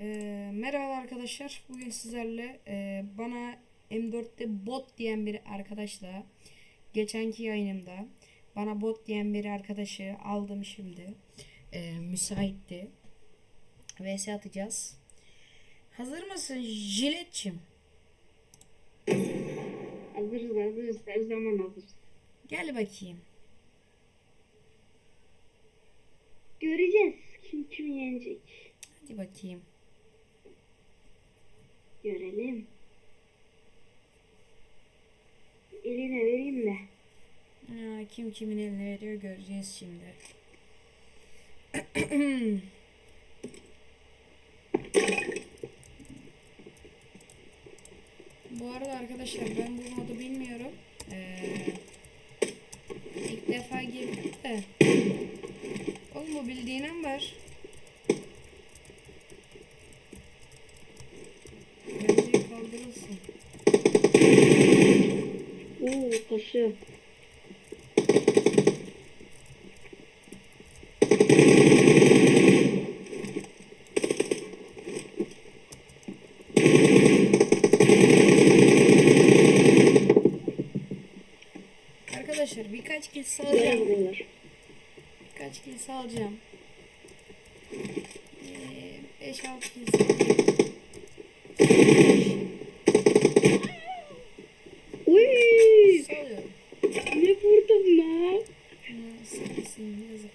Ee, merhaba arkadaşlar. Bugün sizlerle e, bana M4'te bot diyen bir arkadaşla geçenki yayınımda bana bot diyen bir arkadaşı aldım şimdi. Ee, müsaitti. VS atacağız. Hazır mısın jiletçim? Hazırız hazırız her zaman hazırız. Gel bakayım. Göreceğiz kim kimi yenecek. Hadi bakayım. Görelim. Eline vereyim de. Ya, kim kimin eline veriyor göreceğiz şimdi. Bu arada arkadaşlar ben bu modu bilmiyorum. Vuruyorlar. Birkaç kill salacağım. Ee, 5-6 kill salacağım. Uy! Salıyorum. Ne vurdum lan? Ha, Sensin yazık.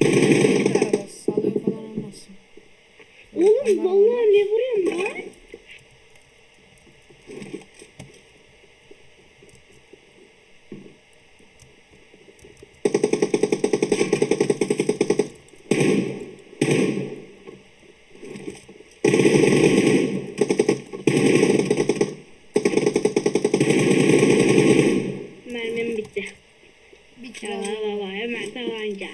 Bir araba salıyor falan olmasın. Oğlum Onlar vallahi ne vuruyorum lan? Mermim bitti. Bir kill Ya alıyorum. baba hemen tabanca.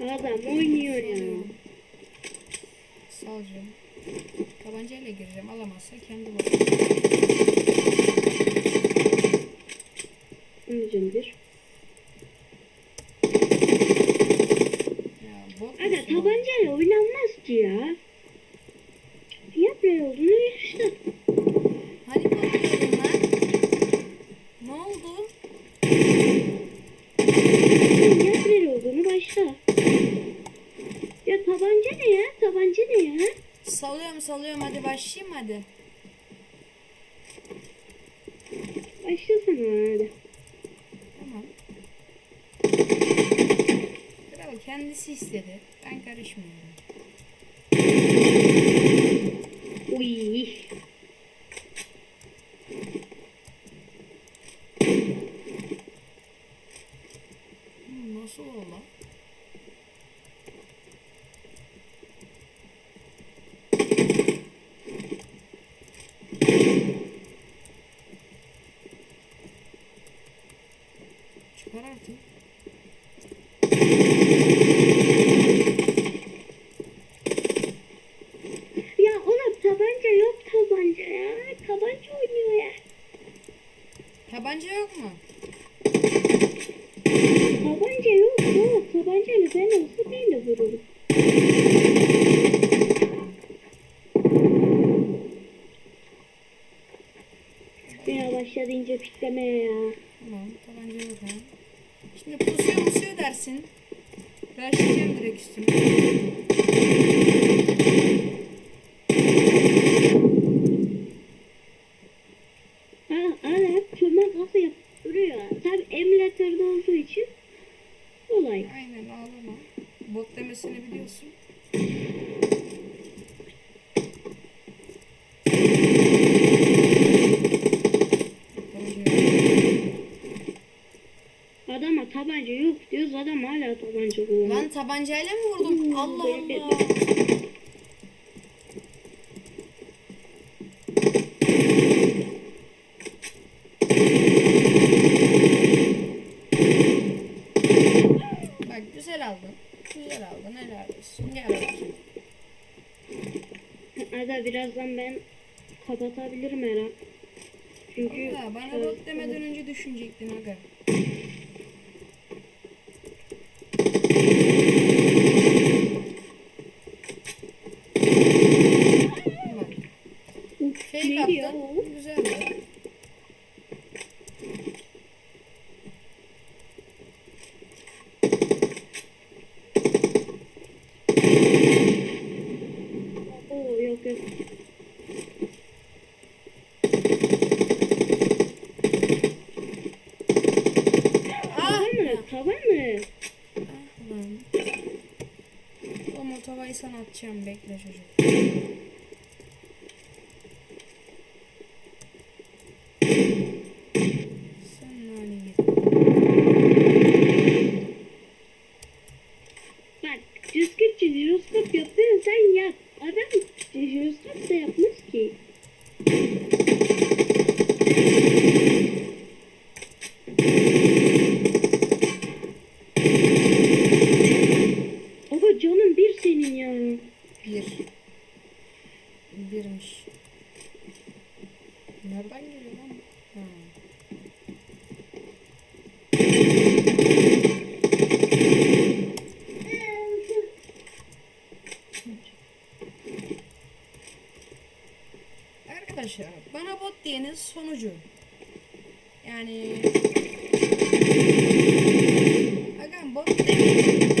Adam oynuyor ya. Salacağım. Tabancayla gireceğim. Alamazsa kendi. Anlayacağım bir. Ya bot Aga musun? tabancayla oynanmaz ki ya. Fiyat ne olduğunu işte. Hani bakıyordun lan? Ne oldu? Fiyat ne olduğunu başla. Tabanca ne ya? Tabanca ne ya? Salıyorum salıyorum hadi başlayayım hadi. Başlasana hadi. Tamam. Kral kendisi istedi. Ben karışmıyorum. Uy. Hmm, nasıl oldu? lan? Çıkar artık. Ya ona tabanca yok tabanca ya. Tabanca oynuyor ya. Tabanca yok mu? Tabanca yok yok. Tabancayla ben olsa ben de vururum. Yine başladı ince piklemeye ya. Tamam tabanca yok ha. Şimdi pusuyor pusuyor dersin. Başlayacağım direkt üstüne. Ha, hala hep kafa yapıp duruyor. Tabi emülatörde olduğu için kolay. Aynen ağlama. Bot demesini biliyorsun. Tabancayla mı vurdum? Hmm, Allah Allah. Bak güzel aldın. Güzel aldın. Helal olsun. Gel bakayım. Aga birazdan ben kapatabilirim herhalde. Çünkü... Allah, bana bot demeden önce düşünecektin aga. Ya attın. o? Güzeldi. Oo yok yok. Ah! Mı? Tavan mı? Lan. O motavayı sana atacağım bekle çocuk. Ya. Bir. Birmiş. Nereden geliyor lan? Arkadaşlar bana bot diyeniz sonucu. Yani Agam bot demeyin.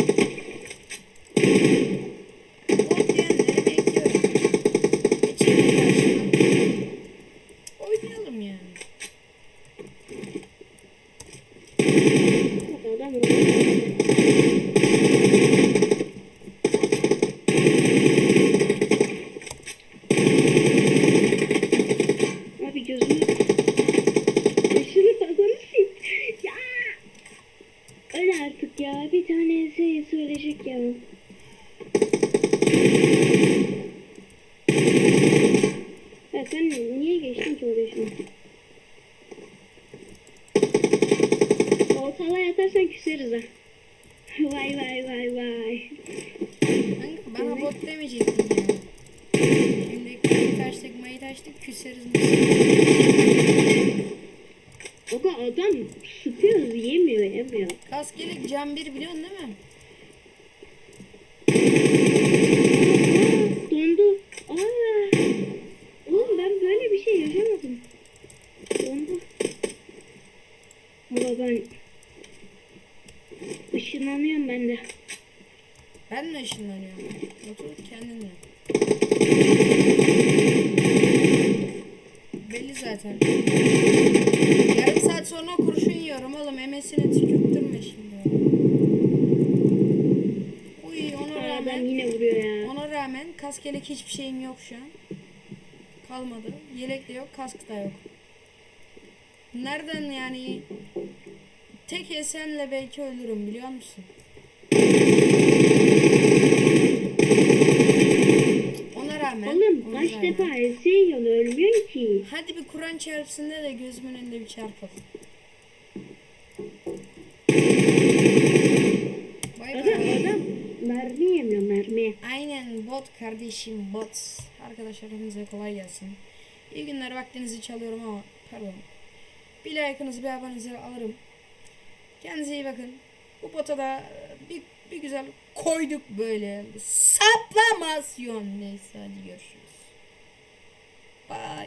Sıkıyoruz yemiyor yemiyor. Kaskelik can bir biliyorsun değil mi? Aa, dondu. Aa. Oğlum ben böyle bir şey yaşamadım. Dondu. Ama ben ışınlanıyorum ben de. Ben mi ışınlanıyorum? Otur kendinle. Belli zaten. Yine vuruyor ya. ona rağmen kask yelek hiçbir şeyim yok şu an. Kalmadı. Yelek de yok, kask da yok. Nereden yani tek esenle belki ölürüm biliyor musun? Ona rağmen. Oğlum ona kaç rağmen. defa ese yiyorsun ölmüyorsun ki. Hadi bir Kur'an çarpsın de de gözümün önünde bir çarpıl. Mermi mermi. Aynen bot kardeşim bot. Arkadaşlar hepinize kolay gelsin. İyi günler vaktinizi çalıyorum ama pardon. Bir like'ınızı bir abonenizi alırım. Kendinize iyi bakın. Bu bota da e, bir, bir güzel koyduk böyle. Saplamasyon. Neyse hadi görüşürüz. Bye.